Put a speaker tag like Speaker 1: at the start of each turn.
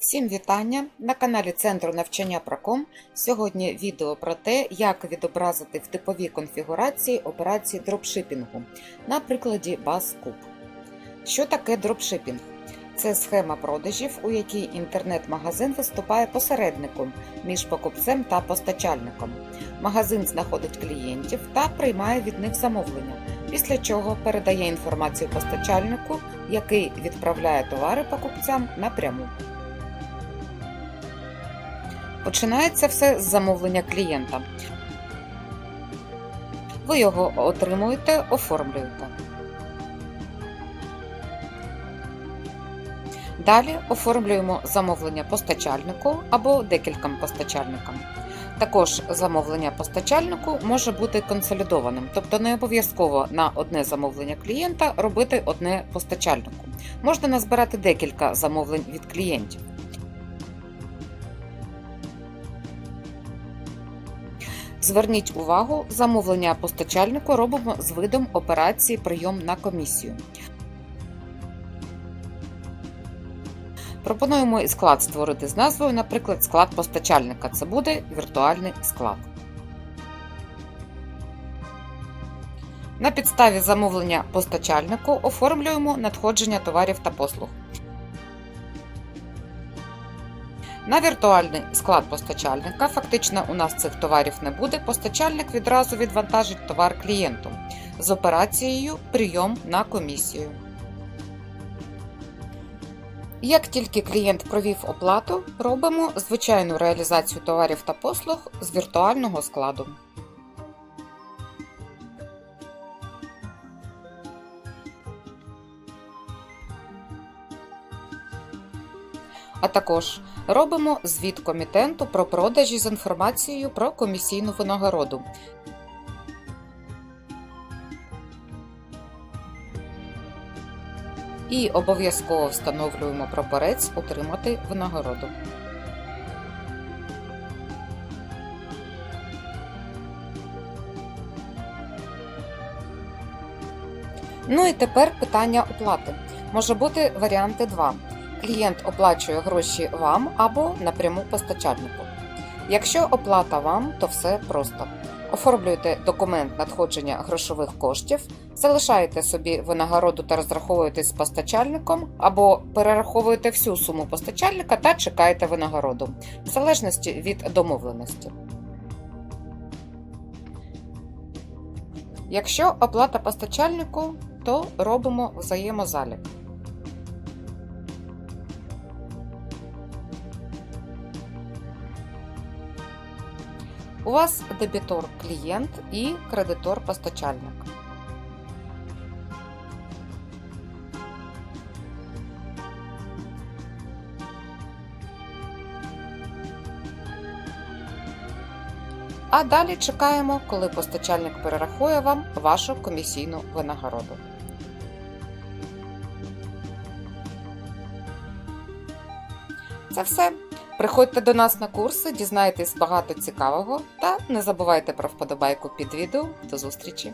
Speaker 1: Всім вітання на каналі Центру навчання Проком. Сьогодні відео про те, як відобразити в типовій конфігурації операції дропшипінгу на прикладі BuzzCube. Що таке дропшипінг? Це схема продажів, у якій інтернет-магазин виступає посередником між покупцем та постачальником. Магазин знаходить клієнтів та приймає від них замовлення, після чого передає інформацію постачальнику, який відправляє товари покупцям напряму. Починається все з замовлення клієнта. Ви його отримуєте, оформлюєте. Далі оформлюємо замовлення постачальнику або декільком постачальникам. Також замовлення постачальнику може бути консолідованим, тобто не обов'язково на одне замовлення клієнта робити одне постачальнику. Можна назбирати декілька замовлень від клієнтів. Зверніть увагу, замовлення постачальнику робимо з видом операції прийом на комісію. Пропонуємо і склад створити з назвою, наприклад, склад постачальника. Це буде віртуальний склад. На підставі замовлення постачальнику оформлюємо надходження товарів та послуг. На віртуальний склад постачальника фактично у нас цих товарів не буде. Постачальник відразу відвантажить товар клієнту з операцією прийом на комісію. Як тільки клієнт провів оплату, робимо звичайну реалізацію товарів та послуг з віртуального складу. А також робимо звіт комітенту про продажі з інформацією про комісійну винагороду. І обов'язково встановлюємо прапорець Утримати винагороду. Ну і тепер питання оплати. Може бути варіанти 2. Клієнт оплачує гроші вам або напряму постачальнику. Якщо оплата вам, то все просто. Оформлюєте документ надходження грошових коштів, залишаєте собі винагороду та розраховуєтесь з постачальником, або перераховуєте всю суму постачальника та чекаєте винагороду, в залежності від домовленості. Якщо оплата постачальнику, то робимо взаємозалік. У вас дебітор клієнт і кредитор постачальник. А далі чекаємо, коли постачальник перерахує вам вашу комісійну винагороду. Це все. Приходьте до нас на курси, дізнайтесь багато цікавого та не забувайте про вподобайку під відео. До зустрічі!